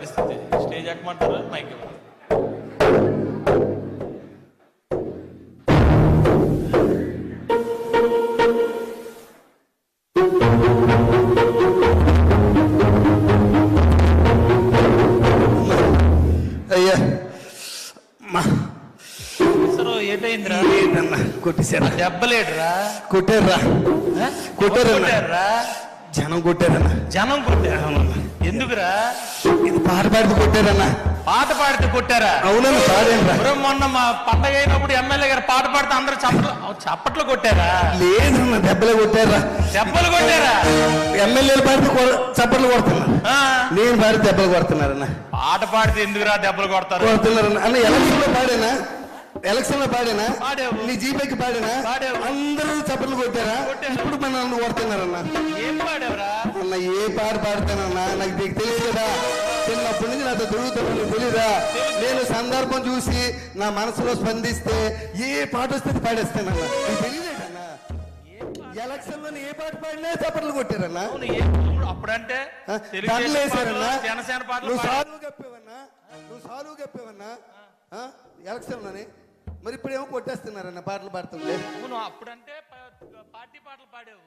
పరిస్థితి. స్టేజ్ ఎక్కమంటారు? మైక్. అయ్యా. ఏటైందిరా? దెబ్బలేడురా. కొట్టారా. కొట్టారురా? జనం కొట్టారన్నా? జనం కొట్టారు. ఎందుకురా? ఇది పాట పాడితే కొట్టారన్నా. పాట పాడితే కొట్టారా? అవునన్నా ఎవరో మొన్న మా పండగ అయినప్పుడు ఎమ్మెల్యే గారు పాట పాడితే అందరూ చప్పట్లు చప్పట్లు కొట్టారా? లేదన్నా దెబ్బలే కొట్టారా? దెబ్బలు కొట్టారా? ఎమ్మెల్యేలు పాడితే చప్పట్లు కొడుతున్నారు. ఆ? నేను పాడితే దెబ్బలు కొడుతున్నారన్న. పాట పాడితే ఎందుకురా దెబ్బలు కొడతారు? కొడుతున్నారన్న. అన్న ఎలక్షన్లో పాడేనా? ఎలక్షన్లో పాడేనా. నీ జీపేకి పాడేనా. అందరూ చప్పట్లు కొట్టారా. ఇప్పుడు మన నన్ను కొడుతున్నారన్న ఏం పాడావురా? అన్న ఏ పాట పాడతానన్నా? నాకు నీకు తెలుసు కదా చిన్నప్పటి నుంచి నాతో తిరుగుతాను నీకు తెలీదా నేను సందర్భం చూసి నా మనసులో స్పందిస్తే ఏ పాట వస్తే పాడేస్తానన్నా. నీకు తెలియదేటన్నా? ఎలక్షన్లో ఏ పాట పాడినా చప్పట్లు కొట్టారన్నా? అప్పుడంటే పాటలు, జనసేన పాటలు నువ్వు పాడారు. సాలువు కప్పేవన్నా నువ్వు సాలువు కప్పేవన్నా ఆ? మరి ఇప్పుడేమో కొట్టేస్తున్నారన్న పాటలు పాడుతుంటే. అవును అప్పుడంటే ప- పార్టీ పాటలు పాడావు.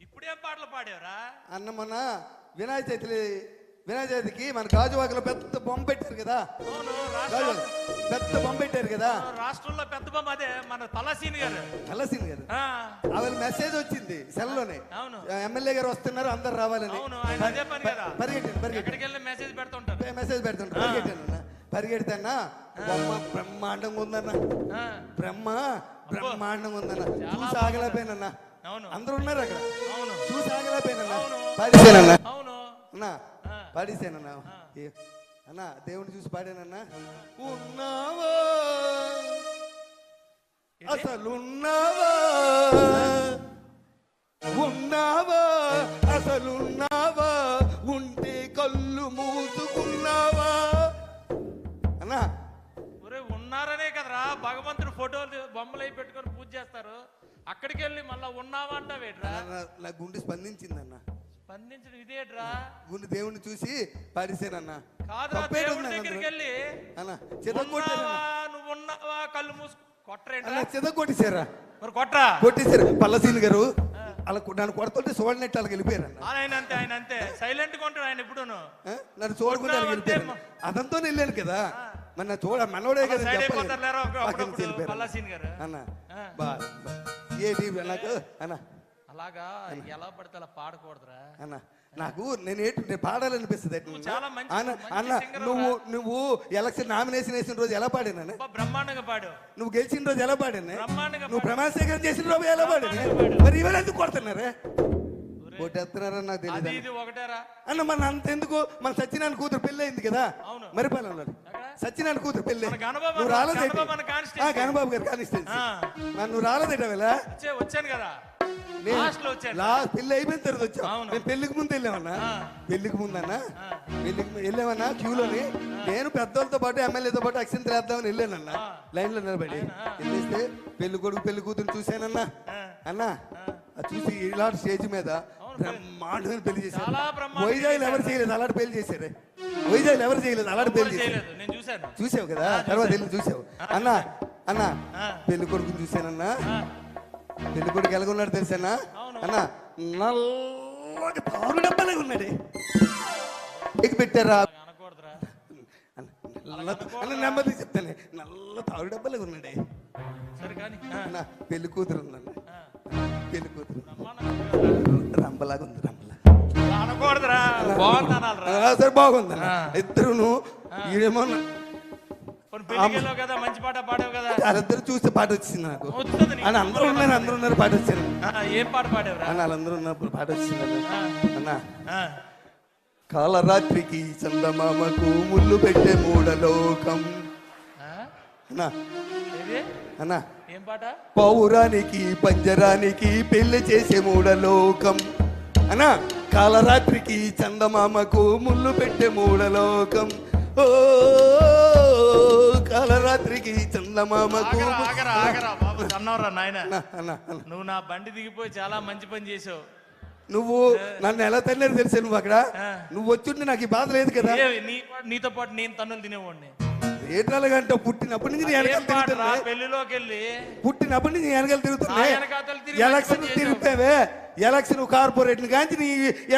ఇప్పుడేం పాటలు పాడావురా? అన్న మొన్న వినాయక చవితి వినాయక చవితికి మన గాజువాకలో పెద్ద బొమ్మ పెట్టారు కదా. అవును పెద్ద బొమ్మ పెట్టారు కదా. రాష్ట్రంలో పెద్ద బొమ్మ అదే మన తలసీని గారు. కలసింది కదా ఆ, ఆవిడ మెసేజ్ వచ్చింది సెల్లోనే. అవును. ఎమ్మెల్యే గారు వస్తున్నారు అందరు రావాలని. అవును ఆయన అదే పని కదా. పరిగెట్టాను పరిగెట్టాను ఎక్కడికి వెళ్ళి మెసేజ్ పెడుతుంటారు. మెసేజ్ పెడుతుంటాను పరిగెట్టాను అన్న. పరిగెడతానా? బొమ్మ బ్రహ్మాండంగా ఉందన్న. బ్రహ్మ బ్రహ్మాండంగా ఉందన్న. చూసి ఆగలేకపోయానన్న అవును. అందరూ ఉన్నారు అక్కడ. అవును. చూసి. పాడేశానన్న అవును. అన్నా ఏ- అన్నా దేవుని చూసి పాడానన్నా. ఉన్నావా? అసలున్నావా? ఉన్నావా? అసలున్నావా? ఉంటే కళ్ళు మూసుకున్నావా కదరా భగవంతుడు ఫోటోలు బొమ్మలు అవి పెట్టుకొని పూజ చేస్తారు. అక్కడికి వెళ్ళి మళ్ళా ఉన్నావా అంటావేట్రా? నా- గుండె స్పందించిందన్న. స్పందించడం ఇదేట్రా? గుండె దేవుని చూసి పాడేశానన్నా కాదురా దేవుడి దగ్గరికి. వెళ్ళి అన్న నువ్వు ఉన్నావా? కళ్ళు మూసుకు కొట్టరేంట్రా? చెదగొట్టేశారా మరి కొట్రా? కొట్టేశారు. పల్లసీని గారు అలా నన్ను కొడుతుంటే చూడనట్టు వాళ్ళకి వెళ్ళిపోయారన్న. ఆయన అంతే ఆయన అంతే. సైలెంట్గా ఉంటాడు ఆయన ఎప్పుడును ఆ? నన్ను చూడకుండా వెళ్ళిపోయారు. అదంతా వెళ్ళాను కదా. మరి నా చూడ మనోడే కదా పక్కన అన్న. బా. ఏది నాకు అన్న. అలాగా ఎలా పడితే అలా పాడకూడదురా. అన్న నాకు నేను ఏంటి నేను పాడాలనిపిస్తుంది అన్న నువ్వు నువ్వు ఎలక్షన్ నామినేషన్ వేసిన రోజు ఎలా పాడాను బ్రహ్మాండంగా పాడు. నువ్వు గెలిచిన రోజు ఎలా పాడాను నువ్వు ప్రమాణ స్వీకారం చేసిన రోజు ఎలా పాడాను మరి ఇవాళ ఎందుకు కొడుతున్నారే? కొట్టేస్తున్నారని నాకు తెలియదు ఇది ఒకటేరా? అన్న మన అంత ఎందుకు మన సత్యనారాయణ కూతురు పెళ్ళి అయింది కదా. మరిపాలెంలో? సత్యనారాయణ కూతురు పెళ్ళి. గణబాబు నువ్వు రాలేదేంటి? గణబాబు గారు కానిస్టెన్సీ ఆ. నువ్వు రాలేదేట వేళ వచ్చే వచ్చాను కదా. లాస్ట్ పెళ్ళి అయిపోయిన తర్వాత. నేను పెళ్ళికి ముందు వెళ్ళామన్నా. పెళ్ళికి ముందు అన్న ఆ. పెళ్ళికి ము- వెళ్ళామన్నా క్యూలోని? నేను పెద్దోళ్ళతో పాటు ఎమ్మెల్యేతో పాటు అక్షంత వేద్దామని వెళ్ళానన్నా. ఆ. లైన్లో నిలబడి వెళ్ళేస్తే పెళ్ళి కొడుకు పెళ్ళి కూతురు చూశానన్నా. అన్నా చూసి ఇలాంటి స్టేజ్ మీద బ్రహ్మాండమైన పెళ్ళి చేశారు. వైజాగ్ ఎవరు చేయలేదు? అలాంటి పెళ్ళి చేశారే? వైజాగ్ ఎవరు చేయలేదు? అలాంటి పెళ్ళి చేశారు. చూసావు కదా? తర్వాత వెళ్ళి చూసావు. అన్న అన్న. పెళ్ళి కొడుకుని చూశానన్నా. పెళ్ళి కొడుకు ఎలాగున్నాడు తెలుసానా. అన్న నల్లగా తారు డబ్బాలే ఉన్నాడే. ఎక్కి పెట్టారా? అన్న, నెమ్మది చెప్తానే. నల్ల తారు డబ్బాలే ఉన్నాడే. సరే కానీ అన్న పెళ్ళి కూతురు ఉందన్న. పెళ్ళి కూతురు రంబలాగా ఉంది అనకూడదురా బాగుంది అనాలరా సరే బాగుందన్న ఆ. ఇద్దరును ఈడేమో కదా మంచి పాట పాడావు కదా. వాళ్ళిద్దరు చూస్తే పాట వచ్చింది నాకు. అని అందరూ ఉన్నారు అందరూ ఉన్నారు పాట వచ్చింది. ఏం పాట పాడావురా? అన్న వాళ్ళందరూ ఉన్నప్పుడు పాట వచ్చింది అన్న. కాలరాత్రికి చందమామకు ముళ్ళు పెట్టే మూడలోకం? అన్నా. అన్నా. ఏం పాట? పౌరానికి పంజరానికి పెళ్ళి చేసే మూడలోకం అన్నా కాలరాత్రికి చందమామకు ముళ్ళు పెట్టే మూడలోకం ఓ కాలరాత్రికి చందమామకు ఆగరా ఆగరా ఆగరా బాబు అన్నవరా నాయన? అన్నా, అన్నా, అన్నా. నువ్వు నా బండి దిగిపోయి చాలా మంచి పని చేసావు. నువ్వు నన్ను ఎలా తల్లేదు తెలుసా నువ్వు అక్కడ? నువ్వు వచ్చుంటే నాకు ఈ బాధ లేదు కదా. నీతో పాటు నేను తన్నులు తినేవాడిని. ఏటాలుగంటే పుట్టినప్పటి నుంచి వెనకాల తిరుగుతున్నా పెళ్ళిలోకి వెళ్ళి పుట్టినప్పటి నుంచి వెనకాల తిరుగుతున్నా ఎలక్షన్ తిరిగిపోయావే ఎలక్షన్ కార్పొరేట్ కాంచి నీ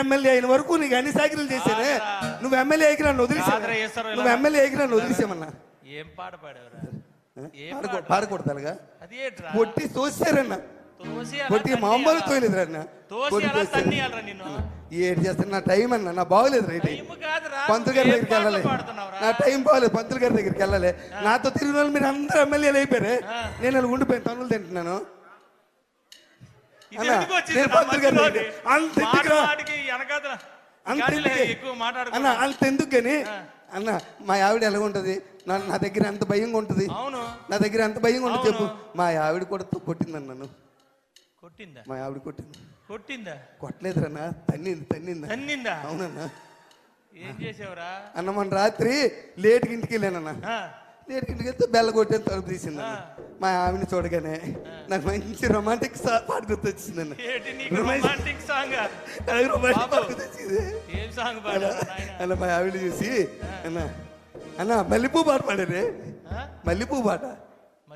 ఎమ్మెల్యే అయిన వరకు నీకు అన్ని సాకిరీలు చేశానే కాదురా. నువ్వు ఎమ్మెల్యే ఎగిరి నన్ను వదిలేసా. నువ్వు ఎమ్మెల్యే ఎగిరి నన్ను వదిలేసామన్నా ఏం పాట పాడావురా? ఏం? పాడకూ పాట? పాడకూడదాలుగా అది ఏంట్రా? పొట్టి తోసారన్న. పొట్టి? మామూలు తన్నియాలరా నిన్ను. ఏడు చేస్తాను నా టైం అన్న. నా బాగోలేదు రైట్ పంతులు గారి దగ్గరికి వెళ్ళాలి? నా టైం బాగోలేదు పంతులు గారి దగ్గరికి వెళ్ళాలి. నాతో తిరిగిన వాళ్ళు మీరు అందరూ ఎమ్మెల్యేలు అయిపోయారు. నేను అలా ఉండిపోయాను తనులు తింటున్నాను. అన్నా, అంత ఎందుకే? అన్న కానీ? అన్న మా ఆవిడ ఎలా ఉంటది? నా దగ్గర ఎంత భయంగా ఉంటది? నా దగ్గర ఎంత భయంగా ఉంటుంది చెప్పు. మా ఆవిడ కూడా కొట్టిందన్న నన్ను. కొట్టిందా? మా ఆవిడ కొట్టింది. కొట్టిందా? కొట్టలేదురన్న తన్నింది తన్నింది. తన్నిందా? అవునన్నా. ఏం చేసావురా? అన్న మన రాత్రి లేట్కి ఇంటికి వెళ్ళానన్న. లేట్కి ఇంటికి వెళ్తే బెల్ల కొట్టాను తలుపు తీసిందన్న. మా ఆవిడని చూడగానే నాకు మంచి రొమాంటిక్ పాట గుర్తొచ్చిందన్న. ఏంటి నీకు రొమాంటిక్ సాంగ్? నాకు రొమాంటిక్ పాట. గుర్తొచ్చింది. ఏం సాంగ్ పాడారా నాయన? అన్న మా ఆవిడ చూసి అన్న అన్న మల్లెపూ పాట పాడారే. మల్లెపూ పాట.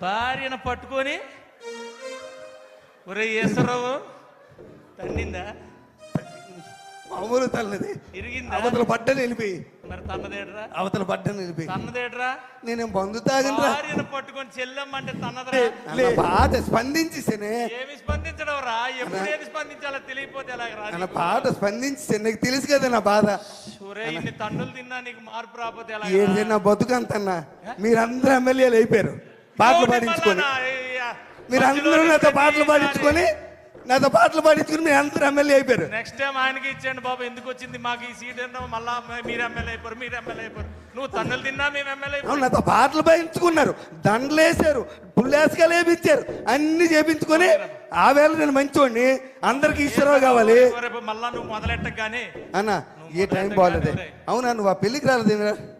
భార్యను పట్టుకొని ఒరే ఈశ్వరరావు తన్నిందా? మామూలు తల్లది. ఇరిగిందా? అవతల పడ్డని వెళ్ళిపోయి మరి తన్నదేట్రా? అవతల పడ్డని వెళ్ళిపోయి తన్నదేట్రా? నేనేం బంధు తాగనరా భార్యను పట్టుకొని చెల్లెమ్మంటే తన్నదరా? అన్న పాట స్పందించేసేనే. ఏమి స్పందించడం రా? ఎప్పుడు ఏది స్పందించాలో తెలియపోతే ఎలాగ అన్న రా పాట స్పందించే నీకు తెలుసు కదా నా బాధ. ఒరే ఇన్ని తన్నులు తిన్నా నీకు మార్పు రాకపోతే ఎలాగ ఏంటి నా బతుకంతన్నా. మీరందరూ ఎమ్మెల్యేలు అయిపోయారు. పాటలు పాడించుకొని. మీరందరూ నాతో పాటలు పాడించుకొని నాతో పాటలు పాడించుకొని మీరు అందరూ ఎమ్మెల్యే అయిపోయారు. నెక్స్ట్ టైం ఆయనకి ఇచ్చేయండి బాబు ఎందుకు వచ్చింది? మాకు ఈ సీట్ ఏంటో మళ్ళా మీరు ఎమ్మెల్యే అయిపోరు మీరు ఎమ్మెల్యే అయిపోరు. నువ్వు తన్నులు తిన్నా మేము ఎమ్మెల్యే అవును నాతో పాటలు పాడించుకున్నారు దండలు వేసారు పుల్లేసుకాలు వేపించారు. అన్ని చేపించుకొని ఆ వేళ నేను మంచోడిని. అందరికి ఈశ్వరరావు కావాలి. రేపు మళ్ళా నువ్వు మొదలెట్టగానే అన్న ఏ టైం బాగోలేదే. అవునా నువ్వు ఆ రాలేదేమిరా? పెళ్ళికి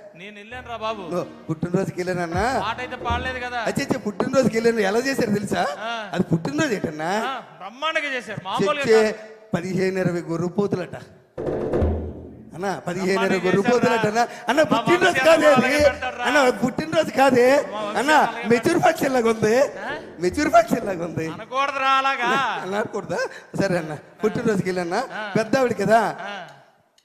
నేను వెళ్ళాను రా బాబు. పుట్టినరోజుకి వెళ్ళానన్నా? పాట అయితే పాడలేదు కదా. అచ్చే పుట్టినరోజుకి వెళ్ళాను. ఎలా చేశారు తెలుసా. అది పుట్టినరోజు ఏంటన్నా? బ్రహ్మాండంగా చేశారు మామూలుగా. పదిహేను ఇరవై గొర్రెపోతులట అన్న పదిహేను ఇరవై నీకు గొర్రెపోతులట అన్న పుట్టినరోజు కాదే అన్న అది. అన్న పుట్టినరోజు కాదే? అన్న మెచ్యూర్ ఫంక్షన్ లాగా ఉంది. మెచ్యూర్ ఫంక్షన్ లాగా ఉంది. అనకూడదా? సరే అన్న పుట్టినరోజుకి వెళ్ళన్న? పెద్ద ఆవిడ కదా?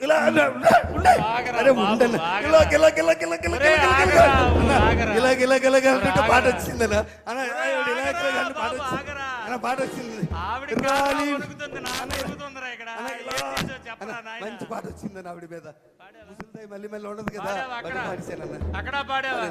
ఇలా అరే అంటుంటే. పాట అన్న. అంటే పాట వచ్చింది. అన్న. వచ్చింది? మంచి పాట వచ్చిందన్న ఆవిడ మీద. ముసలిదాయి మళ్ళీ మళ్ళీ ఉండదు కదా. అక్కడ? పాడావా.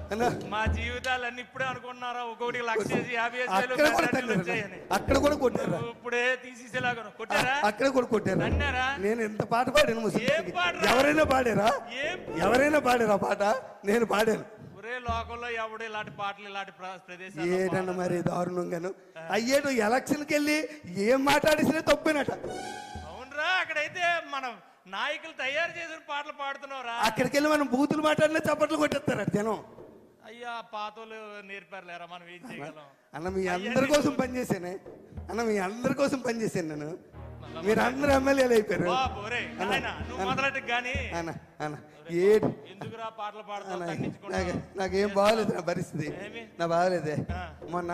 మా జీవితాలన్నీ ఇప్పుడే అనుకుంటున్నారా ఒక్కొక్కటి లక్ష యాభై? వచ్చాయని. అక్కడ కూడా కొట్టారా. ఇప్పుడే తీసేసేలాగా కొట్టారా? అక్కడ కూడా కొట్టారా. అన్నారా? నేను ఎంత పాట పాడాను? ఎవరైనా పాడారా? ఎవరైనా పాడారా పాట? నేను పాడాను. ఒరే లోకంలో ఎవడు ఇలాంటి పాటలు ఇలాంటి ప్ర- ప్రదేశాలు ఏటన్న మరి దారుణంగాను. అయ్యేటు ఎలక్షన్కి వెళ్ళి ఏం మాట్లాడేసినా తప్పేనట. అవునరా అక్కడైతే మనం నాయకులు తయారు చేసిన పాటలు పాడుతున్నావురా. అక్కడికి వెళ్ళి మనం బూతులు మాట్లాడినా చప్పట్లు కొట్టేస్తారట జనం. అయ్యా పాతలు నేర్పారులేరా మనం ఏం చేయగలం? అన్న మీ అందరి కోసం పనిచేసానే అన్న మీ అందరి కోసం పనిచేశాను నేను. మీరు అందరు ఎమ్మెల్యేలు అయిపోయారు. మొదలెట్టు గాని అన్న అన్న. ఏడు ఎందుకురా పాటలు పాడతావు నాకు బాగలేదు నా పరిస్థితి? నా బాగలేదే. మొన్న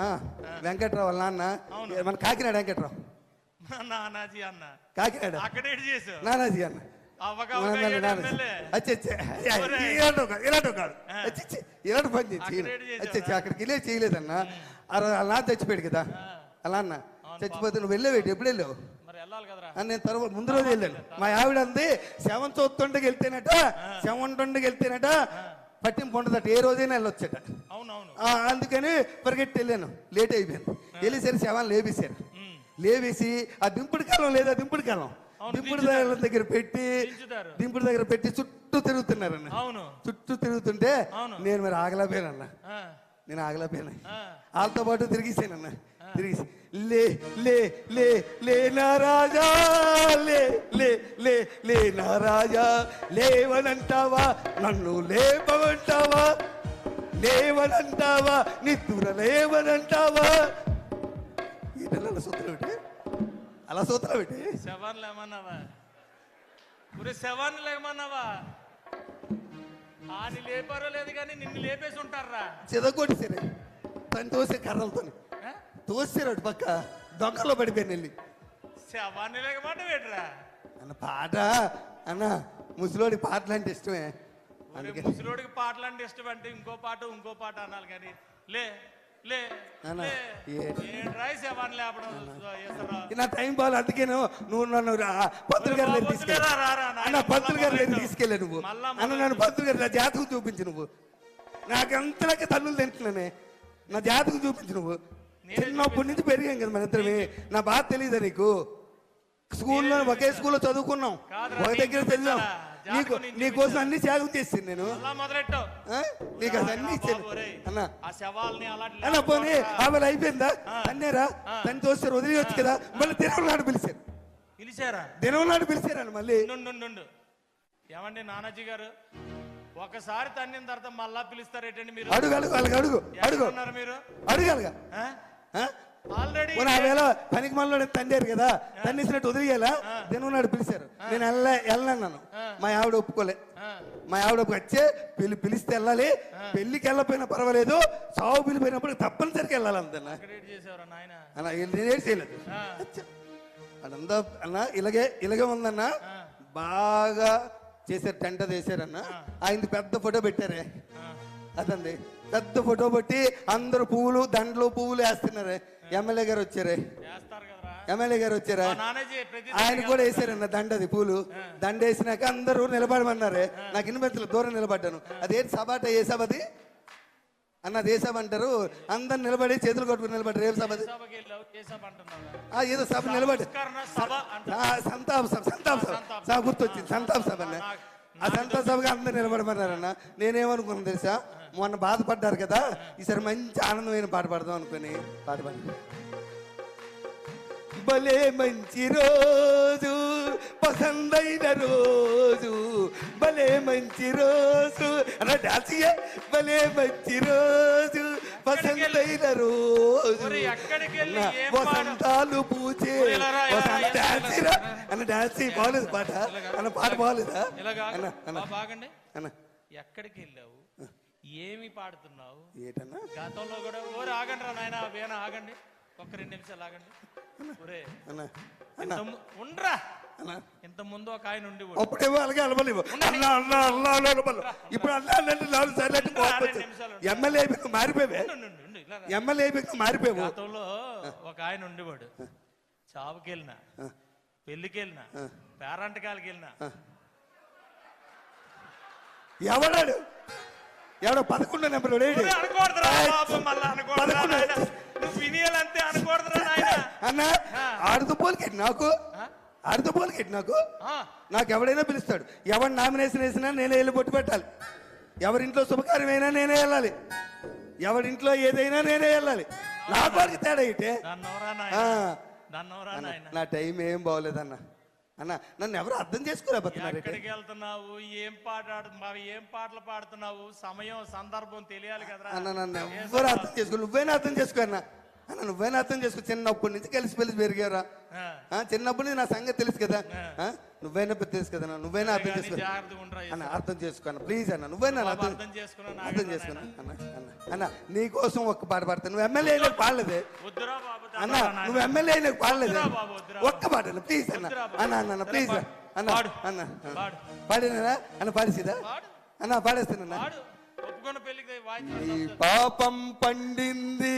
వెంకట్రావు వాళ్ళ నాన్న ఏ, మన కాకినాడ వెంకట్రావు. నానాజీ అన్న. కాకినాడ. అక్కడేటి చేసావు? నానాజీ అన్న. ఇలాంటి కాదు. పని చేసి అక్కడికి వెళ్ళే చేయలేదన్న. నాన్న చచ్చిపోయాడు కదా. అలా అన్న. చచ్చిపోతే నువ్వు వెళ్ళేవేటి ఎప్పుడు వెళ్ళావు? అని నేను తర్వాత ముందు రోజు వెళ్ళాను. మా ఆవిడ అంది సెవెన్ చూస్తుండకి వెళ్తేనట సెవెన్ ట్వంటీకి వెళ్తేనట పట్టింపు ఉండదట ఏ రోజైనా వెళ్ళొచ్చట. అందుకని పరిగెట్టి వెళ్ళాను. లేట్ అయిపోయింది. వెళ్ళేసరికి శవాన్ని లేపేశారు. లేవేసి ఆ దింపుడు కాలం లేదా దింపుడు కాలం? దింపుడు. దగ్గర దగ్గర పెట్టి. దింపుడు దగ్గర పెట్టి చుట్టూ తిరుగుతున్నారన్న. అవును. చుట్టూ తిరుగుతుంటే. నేను మరి ఆగలేకపోయానన్న. ఆ, నేను ఆగలేకపోయాను. ఆ. వాళ్ళతో పాటు తిరిగిసానన్న. తిరిగి లే లే లే లే నా రాజా లే లే లే లే నా రాజా లేవనంటావా? నన్ను లేపమంటావా? లేవనంటావా? నిద్దుర లేవనంటావా? అలా సూత్రం అలా సూత్రం పెట్టి శవాన్ని లేమన్నావా ఒరే శవాన్ని లేమన్నావా ఆని లేపారో లేదు కానీ నిన్ను లేపేసి ఉంటారా చెదగొట్టేసారు తను తోసే కర్రలతో ఆ? తోసారు అటు పక్క. దొంగలో పడిపోయాను వెళ్ళి శవాన్ని లేకమాట వేటరా అన్న పాట అన్న ముసలోడి పాటలు అంటే ఇష్టమే ముసలోడికి పాటలు అంటే ఇష్టం అంటే ఇంకో పాట ఇంకో పాట అనాలి కానీ. లే నా టైం బాగా అందుకేను నువ్వు నన్ను రా- పంతులు గారి తీసుకెళ్ళి పంతులు గారి తీసుకెళ్ళా నువ్వు. అన్న నన్ను పంతులు గారి నా జాతకం చూపించు నువ్వు. నాకంతలకి తన్నులు తింటున్నానే. నా జాతకం చూపించు నువ్వు. నేనే చిన్నప్పటి నుంచి పెరిగాం కదా మన ఇద్దరమే. నా బాధ తెలియదా నీకు? స్కూల్లో ఒకే స్కూల్లో చదువుకున్నాం. ఒక దగ్గర చూపించాలా? నీకు నీకోసం అన్ని త్యాగం చేసింది నేను. మొదలెట్టావు? నీకు అది అన్ని ఇచ్చాను అన్న. ఆ శవాల్ని అన్న పోనీ. ఆమె అయిపోయిందా. తన్నేరా? ఆ. తను చూస్తారు వదిలేయచ్చు కదా. మళ్ళీ దినం నాడు పిలిచారు. పిలిచారా? దినం నాడు పిలిచారని మళ్ళీ. ఏమండి నానాజీ గారు? ఒకసారి తన్నిన తర్వాత మళ్ళా పిలుస్తారేటండి మీరు? అడుగు అడుగు అడుగు అడుగు. ఉన్నారు మీరు? అడగాలిగా ఆల్రెడీ పనికి మనలో తండారు కదా తన్నేసినట్టు వదిలేయాలా? దినం నాడు పిలిచారు. నేను వెళ్ళ వెళ్ళన్నాను మా ఆవిడ ఒప్పుకోలే. మా ఆవిడ వచ్చే పిలి పిలిస్తే వెళ్ళాలి. పెళ్ళికి వెళ్ళకపోయినా పర్వాలేదు. సాగు పిలిపోయినప్పుడు తప్పనిసరిగా వెళ్ళాలి అలా నేనేం చేయలేదు. అదంతా అన్న ఇలాగే ఇలాగే ఉందన్న. బాగా చేశారు టెంట చేశారన్న ఆయనది పెద్ద ఫోటో పెట్టారే. అదండి. పెద్ద ఫోటో పెట్టి అందరూ పువ్వులు దండలు పువ్వులు వేస్తున్నారే. ఎమ్మెల్యే గారు వచ్చారే? ఎమ్మెల్యే గారు వచ్చారా? ఆయన కూడా వేసారన్న దండది పూలు. దండ వేసినాక అందరూ నిలబడమన్నారే. నాకు ఇన్వెంతలు దూరం నిలబడ్డాను. అదేంటి సభ అంటే ఏ సభ అది అన్న సభ అంటారు? అందరు నిలబడి చేతులు కొట్టుకుని నిలబడ్డారు. ఏం సభ ఏదో సభ నిలబడి. సంతాప సభ సంతాప సభ. సభ గుర్తొచ్చింది సంతాప సభ అన్న. ఆ సంతాప సభగా అందరు నిలబడమన్నారన్న. నేనేమనుకున్నాను తెలుసా? మొన్న బాధపడ్డారు కదా ఈసారి మంచి ఆనందమైన పాట పాడదాం అనుకుని పాట పాడి. భలే మంచి రోజు పసందైన రోజు భలే మంచి రోజు అన్న డాన్స్. భలే మంచి రోజు పసందైన రోజు? వసంతాలు పూచే. డాన్స్. అన్న డాన్స్. బాగలేదు పాట. అన్న పాట బాగలేదా? అన్న అన్న. అన్న. ఎక్కడికి వెళ్ళావు ఏమి పాడుతున్నావు? ఏటన్నా? గతంలో కూడా ఓరే ఆగండి రా నాయన వేణ ఆగండి. ఒక్క రెండు నిమిషాలు ఆగండి. ఒరే అన్న ఉండ్రా. ఇంత ముందు ఒక ఆయన ఉండి అప్పుడేమో అలాగే అలవలేవు అన్న అన్న అన్న అన్న అలవలు ఇప్పుడు అన్న అన్న నాలుగు సార్లు. ఎమ్మెల్యే మారిపోయావే. ఎమ్మెల్యే మారిపోయావు. గతంలో ఒక ఆయన ఉండేవాడు చావుకి వెళ్ళినా పెళ్ళికి వెళ్ళినా పేరంటకాలకి వెళ్ళినా. ఎవడాడు? ఎవడో పదకొండో నెంబర్ అన్న ఆడుతూ పోలికెట్టి నాకు? ఆడుతూ పోలికెట్టి నాకు? నాకు ఎవడైనా పిలుస్తాడు. ఎవరు నామినేషన్ వేసినా నేనే వెళ్ళి బొట్టు పెట్టాలి. ఎవరింట్లో శుభకార్యమైనా నేనే వెళ్ళాలి. ఎవరింట్లో ఏదైనా నేనే వెళ్ళాలి. నా వారికి తేడా ఇటే. నా టైం ఏం బాగోలేదన్న. అన్న నన్ను ఎవరు అర్థం చేసుకోలేకపోతున్నారు ఎక్కడికి వెళ్తున్నావు? ఏం పాట ఆడుతున్నావు ఏం పాటలు పాడుతున్నావు? సమయం సందర్భం తెలియాలి కదరా. అన్న నన్ను ఎవ్వరు అర్థం చేసుకో నువ్వైనా అర్థం చేసుకో అన్న. అన్న నువ్వైనా అర్థం చేసుకో చిన్నప్పటి నుంచి కలిసి పెలిసి పెరిగారా చిన్నప్పటి నుంచి నా సంగతి తెలుసు కదా. నువ్వేనా తెలుసు కదా నువ్వైనా అర్థం చేసుకో. అన్న అర్థం చేసుకో అన్న ప్లీజ్ అన్న నువ్వైనా అర్థం చేసుకున్నా అర్థం చేసుకున్నా అన్న అన్న అన్న నీ కోసం ఒక్క పాట పాడతా. నువ్వు ఎమ్మెల్యే అయినా పాడలేదే అన్న. నువ్వు ఎమ్మెల్యే అయినా పాడలేదే ఒక్క పాట అన్న ప్లీజ్ అన్న. అన్న అన్న ప్లీజ్. అన్న. అన్న పాడు. పాడినా అన్న పాడేసిదా? పాడు. అన్న పాడేస్తానన్న నీ. పాపం పండింది.